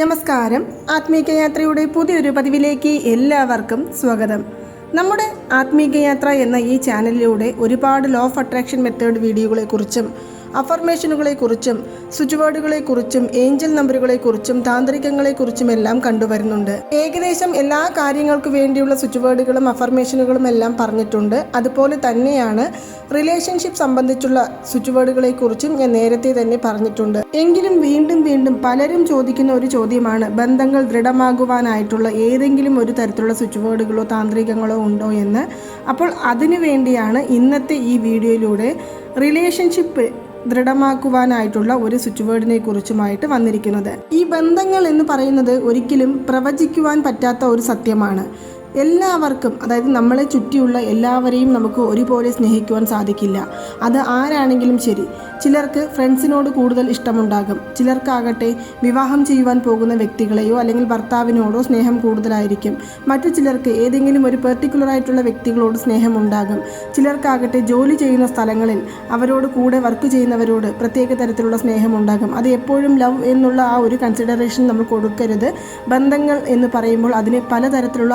നമസ്കാരം. ആത്മീകയാത്രയുടെ പുതിയൊരു പതിവിലേക്ക് എല്ലാവർക്കും സ്വാഗതം. നമ്മുടെ ആത്മീകയാത്ര എന്ന ഈ ചാനലിലൂടെ ഒരുപാട് ലോ ഓഫ് അട്രാക്ഷൻ മെത്തേഡ് വീഡിയോകളെക്കുറിച്ചും അഫർമേഷനുകളെക്കുറിച്ചും സ്വിച്ച് വേർഡുകളെക്കുറിച്ചും ഏഞ്ചൽ നമ്പറുകളെക്കുറിച്ചും താന്ത്രികങ്ങളെക്കുറിച്ചും എല്ലാം കണ്ടുവരുന്നുണ്ട്. ഏകദേശം എല്ലാ കാര്യങ്ങൾക്കു വേണ്ടിയുള്ള വേർഡുകളും അഫർമേഷനുകളും എല്ലാം പറഞ്ഞിട്ടുണ്ട്. അതുപോലെ തന്നെയാണ് റിലേഷൻഷിപ്പ് സംബന്ധിച്ചുള്ള സ്വിച്ച് വേർഡുകളെക്കുറിച്ചും ഞാൻ നേരത്തെ തന്നെ പറഞ്ഞിട്ടുണ്ട്. എങ്കിലും വീണ്ടും വീണ്ടും പലരും ചോദിക്കുന്ന ഒരു ചോദ്യമാണ് ബന്ധങ്ങൾ ദൃഢമാകുവാനായിട്ടുള്ള ഏതെങ്കിലും ഒരു തരത്തിലുള്ള സ്വിച്ച് താന്ത്രികങ്ങളോ ഉണ്ടോ എന്ന്. അപ്പോൾ അതിനു വേണ്ടിയാണ് ഇന്നത്തെ ഈ വീഡിയോയിലൂടെ റിലേഷൻഷിപ്പ് ദൃഢമാക്കുവാനായിട്ടുള്ള ഒരു സ്വിച്ച് വേർഡിനെ കുറിച്ചുമായിട്ട് വന്നിരിക്കുന്നത്. ഈ ബന്ധങ്ങൾ എന്ന് പറയുന്നത് ഒരിക്കലും പ്രവചിക്കുവാൻ പറ്റാത്ത ഒരു സത്യമാണ്. എല്ലാവർക്കും അതായത് നമ്മളെ ചുറ്റിയുള്ള എല്ലാവരെയും നമുക്ക് ഒരുപോലെ സ്നേഹിക്കുവാൻ സാധിക്കില്ല. അത് ആരാണെങ്കിലും ശരി. ചിലർക്ക് ഫ്രണ്ട്സിനോട് കൂടുതൽ ഇഷ്ടമുണ്ടാകും. ചിലർക്കാകട്ടെ വിവാഹം ചെയ്യുവാൻ പോകുന്ന വ്യക്തികളെയോ അല്ലെങ്കിൽ ഭർത്താവിനോടോ സ്നേഹം കൂടുതലായിരിക്കും. മറ്റു ചിലർക്ക് ഏതെങ്കിലും ഒരു പെർട്ടിക്കുലർ ആയിട്ടുള്ള വ്യക്തികളോട് സ്നേഹമുണ്ടാകും. ചിലർക്കാകട്ടെ ജോലി ചെയ്യുന്ന സ്ഥലങ്ങളിൽ അവരോട് കൂടെ വർക്ക് ചെയ്യുന്നവരോട് പ്രത്യേക തരത്തിലുള്ള സ്നേഹമുണ്ടാകും. അത് എപ്പോഴും ലവ് എന്നുള്ള ആ ഒരു കൺസിഡറേഷൻ നമ്മൾ കൊടുക്കരുത്. ബന്ധങ്ങൾ എന്ന് പറയുമ്പോൾ അതിന് പലതരത്തിലുള്ള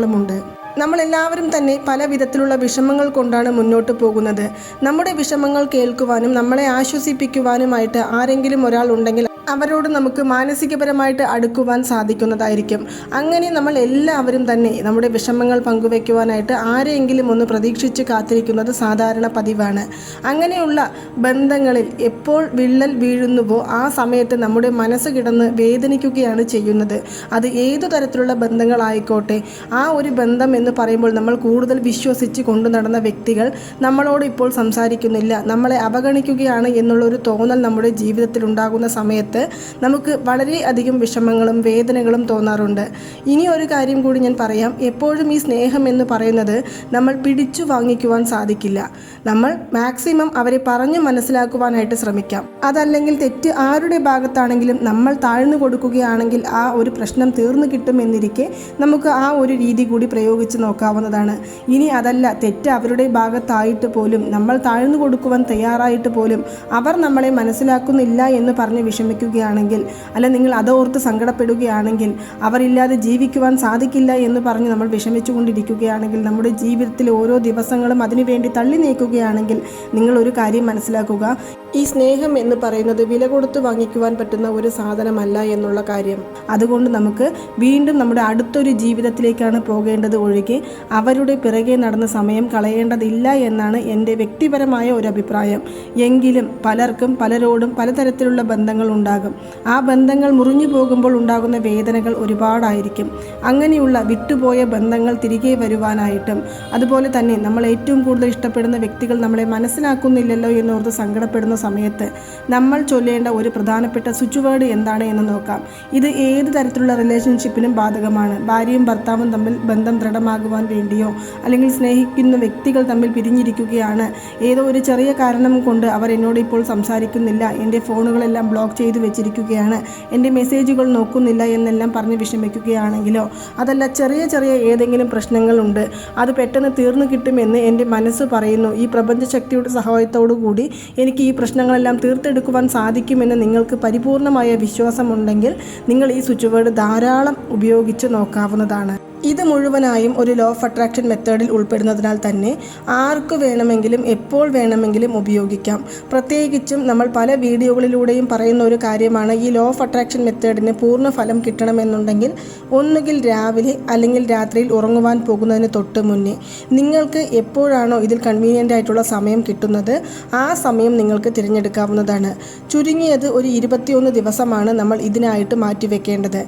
അർത്ഥങ്ങളുമുണ്ട് നമ്മളെല്ലാവരും തന്നെ പല വിധത്തിലുള്ള വിഷമങ്ങൾ കൊണ്ടാണ് മുന്നോട്ട് പോകുന്നത്. നമ്മുടെ വിഷമങ്ങൾ കേൾക്കുവാനും നമ്മളെ ആശ്വസിപ്പിക്കുവാനുമായിട്ട് ആരെങ്കിലും ഒരാൾ ഉണ്ടെങ്കിൽ അവരോട് നമുക്ക് മാനസികപരമായിട്ട് അടുക്കുവാൻ സാധിക്കുന്നതായിരിക്കും. അങ്ങനെ നമ്മൾ എല്ലാവരും തന്നെ നമ്മുടെ വിഷമങ്ങൾ പങ്കുവെക്കുവാനായിട്ട് ആരെങ്കിലും ഒന്ന് പ്രതീക്ഷിച്ച് കാത്തിരിക്കുന്നത് സാധാരണ പതിവാണ്. അങ്ങനെയുള്ള ബന്ധങ്ങളിൽ എപ്പോൾ വിള്ളൽ വീഴുന്നുവോ ആ സമയത്ത് നമ്മുടെ മനസ്സ് കിടന്ന് വേദനിക്കുകയാണ് ചെയ്യുന്നത്. അത് ഏതു തരത്തിലുള്ള ബന്ധങ്ങളായിക്കോട്ടെ ആ ഒരു ബന്ധം എന്ന് പറയുമ്പോൾ നമ്മൾ കൂടുതൽ വിശ്വസിച്ച് കൊണ്ടു നടന്ന വ്യക്തികൾ നമ്മളോട് ഇപ്പോൾ സംസാരിക്കുന്നില്ല. നമ്മളെ അവഗണിക്കുകയാണ് എന്നുള്ളൊരു തോന്നൽ നമ്മുടെ ജീവിതത്തിൽ ഉണ്ടാകുന്ന സമയത്ത് നമുക്ക് വളരെയധികം വിഷമങ്ങളും വേദനകളും തോന്നാറുണ്ട്. ഇനി ഒരു കാര്യം കൂടി ഞാൻ പറയാം. എപ്പോഴും ഈ സ്നേഹം എന്ന് പറയുന്നത് നമ്മൾ പിടിച്ചു വാങ്ങിക്കുവാൻ സാധിക്കില്ല. നമ്മൾ മാക്സിമം അവരെ പറഞ്ഞു മനസ്സിലാക്കുവാനായിട്ട് ശ്രമിക്കാം. അതല്ലെങ്കിൽ തെറ്റ് ആരുടെ ഭാഗത്താണെങ്കിലും നമ്മൾ താഴ്ന്നു കൊടുക്കുകയാണെങ്കിൽ ആ ഒരു പ്രശ്നം തീർന്നു കിട്ടുമെന്നിരിക്കെ നമുക്ക് ആ ഒരു രീതി കൂടി പ്രയോഗിച്ച് നോക്കാവുന്നതാണ്. ഇനി അതല്ല തെറ്റ് അവരുടെ ഭാഗത്തായിട്ട് പോലും നമ്മൾ താഴ്ന്നു കൊടുക്കുവാൻ തയ്യാറായിട്ട് പോലും അവർ നമ്മളെ മനസ്സിലാക്കുന്നില്ല എന്ന് പറഞ്ഞ് വിഷമിക്കുകയാണെങ്കിൽ അല്ല നിങ്ങൾ അതോർത്ത് സങ്കടപ്പെടുകയാണെങ്കിൽ അവരില്ലാതെ ജീവിക്കുവാൻ സാധിക്കില്ല എന്ന് പറഞ്ഞ് നമ്മൾ വിഷമിച്ചുകൊണ്ടിരിക്കുകയാണെങ്കിൽ നമ്മുടെ ജീവിതത്തിലെ ഓരോ ദിവസങ്ങളും അതിനുവേണ്ടി തള്ളി നീക്കുകയാണെങ്കിൽ നിങ്ങൾ ഒരു കാര്യം മനസ്സിലാക്കുക. ഈ സ്നേഹം എന്ന് പറയുന്നത് വില കൊടുത്ത് വാങ്ങിക്കുവാൻ പറ്റുന്ന ഒരു സാധനമല്ല എന്നുള്ള കാര്യം. അതുകൊണ്ട് നമുക്ക് വീണ്ടും നമ്മുടെ അടുത്തൊരു ജീവിതത്തിലേക്കാണ് പോകേണ്ടത് ഒഴികെ അവരുടെ പിറകെ നടന്ന സമയം കളയേണ്ടതില്ല എന്നാണ് എന്റെ വ്യക്തിപരമായ ഒരു അഭിപ്രായം. എങ്കിലും പലർക്കും പലരോടും പലതരത്തിലുള്ള ബന്ധങ്ങൾ ഉണ്ടാകും. ആ ബന്ധങ്ങൾ മുറിഞ്ഞു പോകുമ്പോൾ ഉണ്ടാകുന്ന വേദനകൾ ഒരുപാടായിരിക്കും. അങ്ങനെയുള്ള വിട്ടുപോയ ബന്ധങ്ങൾ തിരികെ വരുവാനായിട്ടും അതുപോലെ തന്നെ നമ്മൾ ഏറ്റവും കൂടുതൽ ഇഷ്ടപ്പെടുന്ന വ്യക്തികൾ നമ്മളെ മനസ്സിലാക്കുന്നില്ലല്ലോ എന്നോർത്ത് സങ്കടപ്പെടുന്ന സമയത്ത് നമ്മൾ ചൊല്ലേണ്ട ഒരു പ്രധാനപ്പെട്ട സ്വിച്ച് വേർഡ് എന്താണ് എന്ന് നോക്കാം. ഇത് ഏത് തരത്തിലുള്ള റിലേഷൻഷിപ്പിനും ബാധകമാണ്. ഭാര്യയും ഭർത്താവും തമ്മിൽ ബന്ധം ദൃഢമാകുവാൻ വേണ്ടിയോ അല്ലെങ്കിൽ സ്നേഹിക്കുന്ന വ്യക്തികൾ തമ്മിൽ പിരിഞ്ഞിരിക്കുകയാണ്. ഏതോ ഒരു ചെറിയ കാരണം കൊണ്ട് അവർ എന്നോട് ഇപ്പോൾ സംസാരിക്കുന്നില്ല. എന്റെ ഫോണുകളെല്ലാം ബ്ലോക്ക് ചെയ്ത് വെച്ചിരിക്കുകയാണ്. എന്റെ മെസ്സേജുകൾ നോക്കുന്നില്ല എന്നെല്ലാം പറഞ്ഞ് വിഷമിക്കുകയാണെങ്കിലോ? അതല്ല ചെറിയ ചെറിയ ഏതെങ്കിലും പ്രശ്നങ്ങളുണ്ട്. അത് പെട്ടെന്ന് തീർന്നു കിട്ടുമെന്ന് എന്റെ മനസ്സ് പറയുന്നു. ഈ പ്രപഞ്ചശക്തിയുടെ സഹായത്തോടു കൂടി എനിക്ക് ഈ പ്രശ്നങ്ങളെല്ലാം തീർത്തെടുക്കുവാൻ സാധിക്കുമെന്ന് നിങ്ങൾക്ക് പരിപൂർണമായ വിശ്വാസമുണ്ടെങ്കിൽ നിങ്ങൾ ഈ സ്വിച്ച് വേർഡ് ധാരാളം ഉപയോഗിച്ച് നോക്കാവുന്നതാണ്. ഇത് മുഴുവനായും ഒരു ലോ ഓഫ് അട്രാക്ഷൻ മെത്തേഡിൽ ഉൾപ്പെടുന്നതിനാൽ തന്നെ ആർക്ക് വേണമെങ്കിലും എപ്പോൾ വേണമെങ്കിലും ഉപയോഗിക്കാം. പ്രത്യേകിച്ചും നമ്മൾ പല വീഡിയോകളിലൂടെയും പറയുന്ന ഒരു കാര്യമാണ് ഈ ലോ ഓഫ് അട്രാക്ഷൻ മെത്തേഡിന് പൂർണ ഫലം കിട്ടണമെന്നുണ്ടെങ്കിൽ ഒന്നുകിൽ രാവിലെ അല്ലെങ്കിൽ രാത്രിയിൽ ഉറങ്ങുവാൻ പോകുന്നതിന് തൊട്ട് മുന്നേ നിങ്ങൾക്ക് എപ്പോഴാണോ ഇതിൽ കൺവീനിയന്റ് ആയിട്ടുള്ള സമയം കിട്ടുന്നത് ആ സമയം നിങ്ങൾക്ക് തിരഞ്ഞെടുക്കാവുന്നതാണ്. ചുരുങ്ങിയത് ഒരു ഇരുപത്തിയൊന്ന് ദിവസമാണ് നമ്മൾ ഇതിനായിട്ട് മാറ്റിവെക്കേണ്ടത്.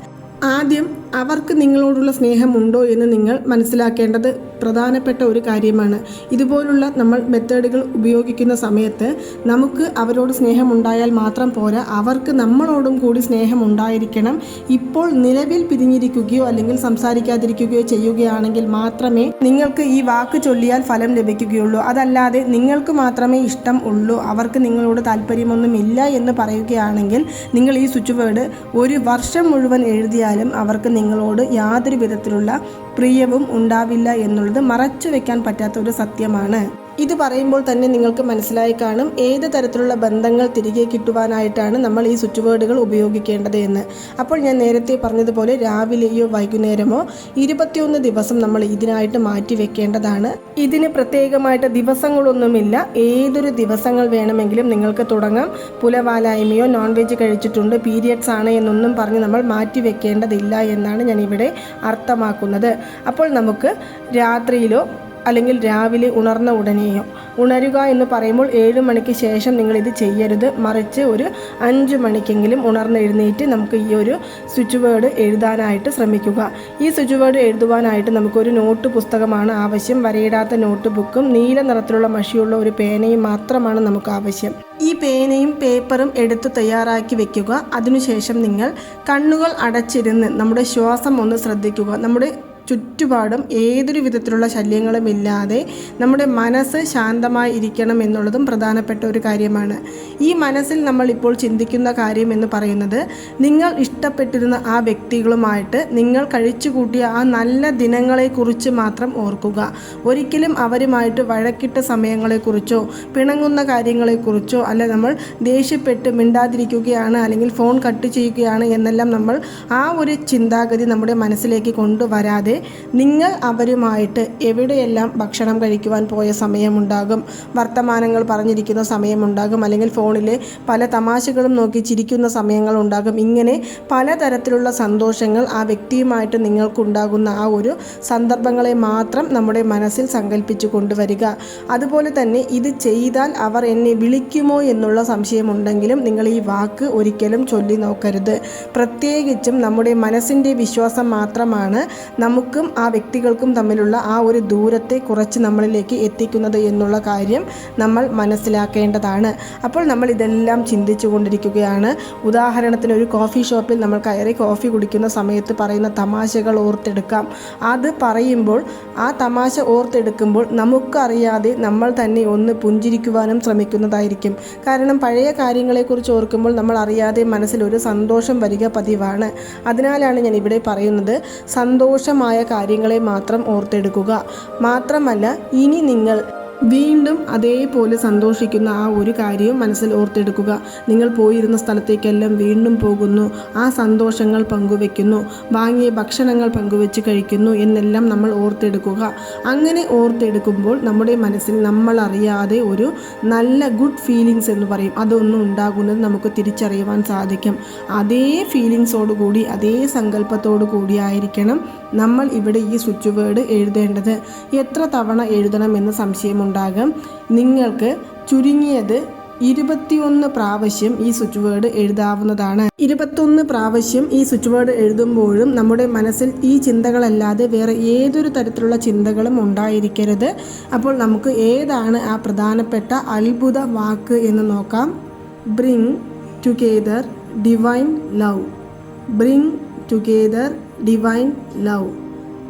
ആദ്യം അവർക്ക് നിങ്ങളോടുള്ള സ്നേഹമുണ്ടോ എന്ന് നിങ്ങൾ മനസ്സിലാക്കേണ്ടത് പ്രധാനപ്പെട്ട ഒരു കാര്യമാണ്. ഇതുപോലുള്ള നമ്മൾ മെത്തേഡുകൾ ഉപയോഗിക്കുന്ന സമയത്ത് നമുക്ക് അവരോട് സ്നേഹമുണ്ടായാൽ മാത്രം പോരാ. അവർക്ക് നമ്മളോടും കൂടി സ്നേഹമുണ്ടായിരിക്കണം. ഇപ്പോൾ നിലവിൽ പിരിഞ്ഞിരിക്കുകയോ അല്ലെങ്കിൽ സംസാരിക്കാതിരിക്കുകയോ ചെയ്യുകയാണെങ്കിൽ മാത്രമേ നിങ്ങൾക്ക് ഈ വാക്ക് ചൊല്ലിയാൽ ഫലം ലഭിക്കുകയുള്ളൂ. അതല്ലാതെ നിങ്ങൾക്ക് മാത്രമേ ഇഷ്ടം ഉള്ളൂ. അവർക്ക് നിങ്ങളോട് താല്പര്യമൊന്നുമില്ല എന്ന് പറയുകയാണെങ്കിൽ നിങ്ങൾ ഈ സ്വിച്ച് വേർഡ് ഒരു വർഷം മുഴുവൻ എഴുതിയാലും അവർക്ക് നിങ്ങളോട് യാതൊരു വിധത്തിലുള്ള പ്രിയവും ഉണ്ടാവില്ല എന്നുള്ളത് മറച്ചു വെക്കാൻ പറ്റാത്ത ഒരു സത്യമാണ്. ഇത് പറയുമ്പോൾ തന്നെ നിങ്ങൾക്ക് മനസ്സിലായി കാണും ഏത് തരത്തിലുള്ള ബന്ധങ്ങൾ തിരികെ കിട്ടുവാനായിട്ടാണ് നമ്മൾ ഈ സ്വിച്ച് വേർഡുകൾ ഉപയോഗിക്കേണ്ടത് എന്ന്. അപ്പോൾ ഞാൻ നേരത്തെ പറഞ്ഞതുപോലെ രാവിലെയോ വൈകുന്നേരമോ ഇരുപത്തിയൊന്ന് ദിവസം നമ്മൾ ഇതിനായിട്ട് മാറ്റി വെക്കേണ്ടതാണ്. ഇതിന് പ്രത്യേകമായിട്ട് ദിവസങ്ങളൊന്നുമില്ല. ഏതൊരു ദിവസങ്ങൾ വേണമെങ്കിലും നിങ്ങൾക്ക് തുടങ്ങാം. പുലവാലായ്മയോ നോൺ വെജ് കഴിച്ചിട്ടുണ്ട്. പീരിയഡ്സ് ആണ് എന്നൊന്നും പറഞ്ഞ് നമ്മൾ മാറ്റി വെക്കേണ്ടതില്ല എന്നാണ് ഞാൻ ഇവിടെ അർത്ഥമാക്കുന്നത്. അപ്പോൾ നമുക്ക് രാത്രിയിലോ അല്ലെങ്കിൽ രാവിലെ ഉണർന്ന ഉടനെയോ ഉണരുക എന്ന് പറയുമ്പോൾ ഏഴ് മണിക്ക് ശേഷം നിങ്ങൾ ഇത് ചെയ്യരുത്. മറിച്ച് ഒരു അഞ്ച് മണിക്കെങ്കിലും ഉണർന്നെഴുന്നേറ്റ് നമുക്ക് ഈ ഒരു സ്വിച്ച് വേർഡ് എഴുതാനായിട്ട് ശ്രമിക്കുക. ഈ സ്വിച്ച് വേർഡ് എഴുതുവാനായിട്ട് നമുക്കൊരു നോട്ട് പുസ്തകമാണ് ആവശ്യം. വരയിടാത്ത നോട്ട് ബുക്കും നീല നിറത്തിലുള്ള മഷിയുള്ള ഒരു പേനയും മാത്രമാണ് നമുക്ക് ആവശ്യം. ഈ പേനയും പേപ്പറും എടുത്ത് തയ്യാറാക്കി വെക്കുക. അതിനുശേഷം നിങ്ങൾ കണ്ണുകൾ അടച്ചിരുന്ന് നമ്മുടെ ശ്വാസം ഒന്ന് ശ്രദ്ധിക്കുക. നമ്മുടെ ചുറ്റുപാടും ഏതൊരു വിധത്തിലുള്ള ശല്യങ്ങളും ഇല്ലാതെ നമ്മുടെ മനസ്സ് ശാന്തമായി ഇരിക്കണം എന്നുള്ളതും പ്രധാനപ്പെട്ട ഒരു കാര്യമാണ്. ഈ മനസ്സിൽ നമ്മൾ ഇപ്പോൾ ചിന്തിക്കുന്ന കാര്യം എന്ന് പറയുന്നത് നിങ്ങൾ ഇഷ്ടപ്പെട്ടിരുന്ന ആ വ്യക്തികളുമായിട്ട് നിങ്ങൾ കഴിച്ചുകൂട്ടിയ ആ നല്ല ദിനങ്ങളെക്കുറിച്ച് മാത്രം ഓർക്കുക. ഒരിക്കലും അവരുമായിട്ട് വഴക്കിട്ട സമയങ്ങളെക്കുറിച്ചോ പിണങ്ങുന്ന കാര്യങ്ങളെക്കുറിച്ചോ അല്ല നമ്മൾ ദേഷ്യപ്പെട്ട് മിണ്ടാതിരിക്കുകയാണ് അല്ലെങ്കിൽ ഫോൺ കട്ട് ചെയ്യുകയാണ് എന്നെല്ലാം നമ്മൾ ആ ഒരു ചിന്താഗതി നമ്മുടെ മനസ്സിലേക്ക് കൊണ്ടുവരാതെ നിങ്ങൾ അവരുമായിട്ട് എവിടെയെല്ലാം ഭക്ഷണം കഴിക്കുവാൻ പോയ സമയമുണ്ടാകും? വർത്തമാനങ്ങൾ പറഞ്ഞിരിക്കുന്ന സമയമുണ്ടാകും. അല്ലെങ്കിൽ ഫോണിലെ പല തമാശകളും നോക്കി ചിരിക്കുന്ന സമയങ്ങൾ ഉണ്ടാകും ഇങ്ങനെ പലതരത്തിലുള്ള സന്തോഷങ്ങൾ ആ വ്യക്തിയുമായിട്ട് നിങ്ങൾക്കുണ്ടാകുന്ന ആ ഒരു സന്ദർഭങ്ങളെ മാത്രം നമ്മുടെ മനസ്സിൽ സങ്കല്പിച്ചു കൊണ്ടുവരിക. അതുപോലെ തന്നെ ഇത് ചെയ്താൽ അവർ എന്നെ വിളിക്കുമോ എന്നുള്ള സംശയമുണ്ടെങ്കിലും നിങ്ങൾ ഈ വാക്ക് ഒരിക്കലും ചൊല്ലി നോക്കരുത് പ്രത്യേകിച്ചും നമ്മുടെ മനസ്സിന്റെ വിശ്വാസം മാത്രമാണ് നമുക്കും ആ വ്യക്തികൾക്കും തമ്മിലുള്ള ആ ഒരു ദൂരത്തെ കുറച്ച് നമ്മളിലേക്ക് എത്തിക്കുന്നത് എന്നുള്ള കാര്യം നമ്മൾ മനസ്സിലാക്കേണ്ടതാണ്. അപ്പോൾ നമ്മൾ ഇതെല്ലാം ചിന്തിച്ചു കൊണ്ടിരിക്കുകയാണ്. ഉദാഹരണത്തിന് ഒരു കോഫി ഷോപ്പിൽ നമ്മൾ കയറി കോഫി കുടിക്കുന്ന സമയത്ത് പറയുന്ന തമാശകൾ ഓർത്തെടുക്കാം. അത് പറയുമ്പോൾ ആ തമാശ ഓർത്തെടുക്കുമ്പോൾ നമുക്കറിയാതെ നമ്മൾ തന്നെ ഒന്ന് പുഞ്ചിരിക്കുവാനും ശ്രമിക്കുന്നതായിരിക്കും. കാരണം പഴയ കാര്യങ്ങളെക്കുറിച്ച് ഓർക്കുമ്പോൾ നമ്മൾ അറിയാതെ മനസ്സിൽ ഒരു സന്തോഷം വരിക പതിവാണ്. അതിനാലാണ് ഞാൻ ഇവിടെ പറയുന്നത് സന്തോഷമായ കാര്യങ്ങളെ മാത്രം ഓർത്തെടുക്കുക. മാത്രമല്ല ഇനി നിങ്ങൾ വീണ്ടും അതേപോലെ സന്തോഷിക്കുന്ന ആ ഒരു കാര്യവും മനസ്സിൽ ഓർത്തെടുക്കുക. നിങ്ങൾ പോയിരുന്ന സ്ഥലത്തേക്കെല്ലാം വീണ്ടും പോകുന്നു. ആ സന്തോഷങ്ങൾ പങ്കുവെക്കുന്നു. വാങ്ങിയ ഭക്ഷണങ്ങൾ പങ്കുവെച്ച് കഴിക്കുന്നു എന്നെല്ലാം നമ്മൾ ഓർത്തെടുക്കുക. അങ്ങനെ ഓർത്തെടുക്കുമ്പോൾ നമ്മുടെ മനസ്സിൽ നമ്മൾ അറിയാതെ ഒരു നല്ല ഗുഡ് ഫീലിങ്സ് എന്ന് പറയും. അതൊന്നും ഉണ്ടാകുന്നത് നമുക്ക് തിരിച്ചറിയുവാൻ സാധിക്കും. അതേ ഫീലിങ്സോടു കൂടി അതേ സങ്കല്പത്തോടു കൂടിയായിരിക്കണം നമ്മൾ ഇവിടെ ഈ സ്വിച്ച് വേർഡ് എഴുതേണ്ടത്. എത്ര തവണ എഴുതണമെന്ന് സംശയമുണ്ടാകും നിങ്ങൾക്ക് ചുരുങ്ങിയത് ഇരുപത്തിയൊന്ന് പ്രാവശ്യം ഈ സ്വിച്ച് വേർഡ് എഴുതാവുന്നതാണ്. ഇരുപത്തൊന്ന് പ്രാവശ്യം ഈ സ്വിച്ച് വേർഡ് എഴുതുമ്പോഴും നമ്മുടെ മനസ്സിൽ ഈ ചിന്തകളല്ലാതെ വേറെ ഏതൊരു തരത്തിലുള്ള ചിന്തകളും ഉണ്ടായിരിക്കരുത്. അപ്പോൾ നമുക്ക് ഏതാണ് ആ പ്രധാനപ്പെട്ട അത്ഭുത വാക്ക് എന്ന് നോക്കാം. Bring together divine love bring together divine love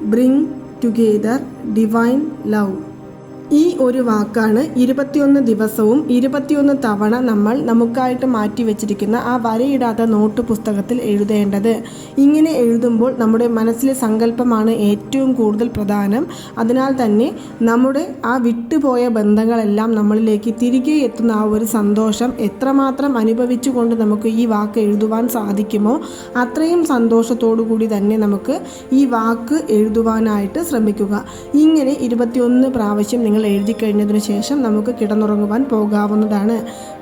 bring together divine love ഈ ഒരു വാക്കാണ് ഇരുപത്തിയൊന്ന് ദിവസവും ഇരുപത്തിയൊന്ന് തവണ നമ്മൾ നമുക്കായിട്ട് മാറ്റി വെച്ചിരിക്കുന്ന ആ വരയിടാത്ത നോട്ട് പുസ്തകത്തിൽ എഴുതേണ്ടത്. ഇങ്ങനെ എഴുതുമ്പോൾ നമ്മുടെ മനസ്സിലെ സങ്കല്പമാണ് ഏറ്റവും കൂടുതൽ പ്രധാനം. അതിനാൽ തന്നെ നമ്മുടെ ആ വിട്ടുപോയ ബന്ധങ്ങളെല്ലാം നമ്മളിലേക്ക് തിരികെ എത്തുന്ന ആ ഒരു സന്തോഷം എത്രമാത്രം അനുഭവിച്ചുകൊണ്ട് നമുക്ക് ഈ വാക്ക് എഴുതുവാൻ സാധിക്കുമോ അത്രയും സന്തോഷത്തോടു കൂടി തന്നെ നമുക്ക് ഈ വാക്ക് എഴുതുവാനായിട്ട് ശ്രമിക്കുക. ഇങ്ങനെ ഇരുപത്തിയൊന്ന് പ്രാവശ്യം നിങ്ങൾ എഴുതി കഴിഞ്ഞതിന് ശേഷം നമുക്ക് കിടന്നുറങ്ങുവാൻ പോകാവുന്നതാണ്.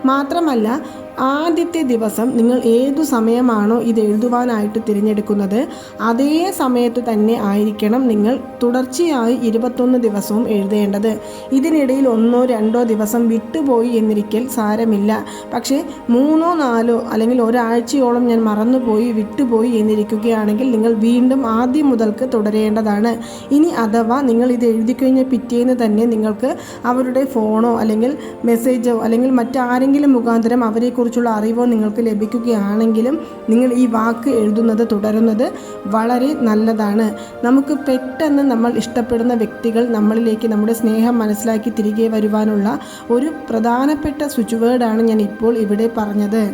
മാത്രമല്ല ആദ്യത്തെ ദിവസം നിങ്ങൾ ഏതു സമയമാണോ ഇത് എഴുതുവാനായിട്ട് തിരഞ്ഞെടുക്കുന്നത് അതേ സമയത്ത് തന്നെ ആയിരിക്കണം നിങ്ങൾ തുടർച്ചയായി ഇരുപത്തൊന്ന് ദിവസവും എഴുതേണ്ടത്. ഇതിനിടയിൽ ഒന്നോ രണ്ടോ ദിവസം വിട്ടുപോയി എന്നിരിക്കൽ സാരമില്ല. പക്ഷേ മൂന്നോ നാലോ അല്ലെങ്കിൽ ഒരാഴ്ചയോളം ഞാൻ മറന്നുപോയി വിട്ടുപോയി എന്നിരിക്കുകയാണെങ്കിൽ നിങ്ങൾ വീണ്ടും ആദ്യം മുതൽക്ക് തുടരേണ്ടതാണ്. ഇനി അഥവാ നിങ്ങൾ ഇത് എഴുതി കഴിഞ്ഞ പിറ്റേന്ന് തന്നെ നിങ്ങൾക്ക് അവരുടെ ഫോണോ അല്ലെങ്കിൽ മെസ്സേജോ അല്ലെങ്കിൽ മറ്റാരെങ്കിലും മുഖാന്തരം അവരെക്കുറിച്ചുള്ള അറിവോ നിങ്ങൾക്ക് ലഭിക്കുകയാണെങ്കിലും നിങ്ങൾ ഈ വാക്ക് എഴുതുന്നത് തുടരുന്നത് വളരെ നല്ലതാണ്. നമുക്ക് പെട്ടെന്ന് നമ്മൾ ഇഷ്ടപ്പെടുന്ന വ്യക്തികൾ നമ്മളിലേക്ക് നമ്മുടെ സ്നേഹം മനസ്സിലാക്കി തിരികെ വരുവാനുള്ള ഒരു പ്രധാനപ്പെട്ട സ്വിച്ച് വേർഡാണ് ഞാൻ ഇപ്പോൾ ഇവിടെ പറഞ്ഞത്.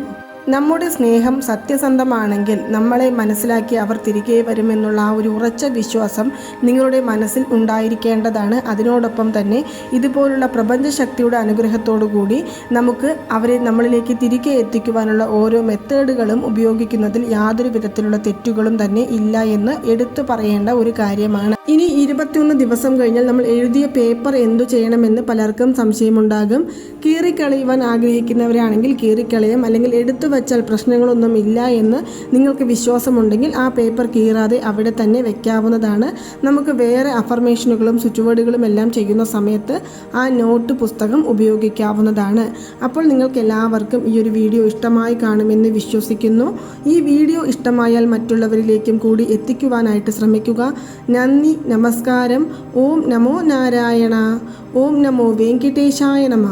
നമ്മുടെ സ്നേഹം സത്യസന്ധമാണെങ്കിൽ നമ്മളെ മനസ്സിലാക്കി അവർ തിരികെ വരുമെന്നുള്ള ആ ഒരു ഉറച്ച വിശ്വാസം നിങ്ങളുടെ മനസ്സിൽ ഉണ്ടായിരിക്കേണ്ടതാണ്. അതിനോടൊപ്പം തന്നെ ഇതുപോലുള്ള പ്രപഞ്ചശക്തിയുടെ അനുഗ്രഹത്തോടു കൂടി നമുക്ക് അവരെ നമ്മളിലേക്ക് തിരികെ എത്തിക്കുവാനുള്ള ഓരോ മെത്തേഡുകളും ഉപയോഗിക്കുന്നതിൽ യാതൊരു വിധത്തിലുള്ള തെറ്റുകളും തന്നെ ഇല്ല എന്ന് എടുത്തു പറയേണ്ട ഒരു കാര്യമാണ്. ഇനി ഇരുപത്തിയൊന്ന് ദിവസം കഴിഞ്ഞാൽ നമ്മൾ എഴുതിയ പേപ്പർ എന്തു ചെയ്യണമെന്ന് പലർക്കും സംശയമുണ്ടാകും. കീറിക്കളയുവാൻ ആഗ്രഹിക്കുന്നവരാണെങ്കിൽ കീറിക്കളയും അല്ലെങ്കിൽ എടുത്തു വച്ചാൽ പ്രശ്നങ്ങളൊന്നും ഇല്ല എന്ന് നിങ്ങൾക്ക് വിശ്വാസമുണ്ടെങ്കിൽ ആ പേപ്പർ കീറാതെ അവിടെ തന്നെ വെക്കാവുന്നതാണ്. നമുക്ക് വേറെ അഫർമേഷനുകളും സ്വിച്ച് വേർഡുകളും എല്ലാം ചെയ്യുന്ന സമയത്ത് ആ നോട്ട് പുസ്തകം ഉപയോഗിക്കാവുന്നതാണ്. അപ്പോൾ നിങ്ങൾക്ക് എല്ലാവർക്കും ഈ ഒരു വീഡിയോ ഇഷ്ടമായി കാണുമെന്ന് വിശ്വസിക്കുന്നു. ഈ വീഡിയോ ഇഷ്ടമായാൽ മറ്റുള്ളവരിലേക്കും കൂടി എത്തിക്കുവാനായിട്ട് ശ്രമിക്കുക. നന്ദി നമസ്കാരം. ഓം നമോ നാരായണ. ഓം നമോ വെങ്കിട്ടേശായ നമ.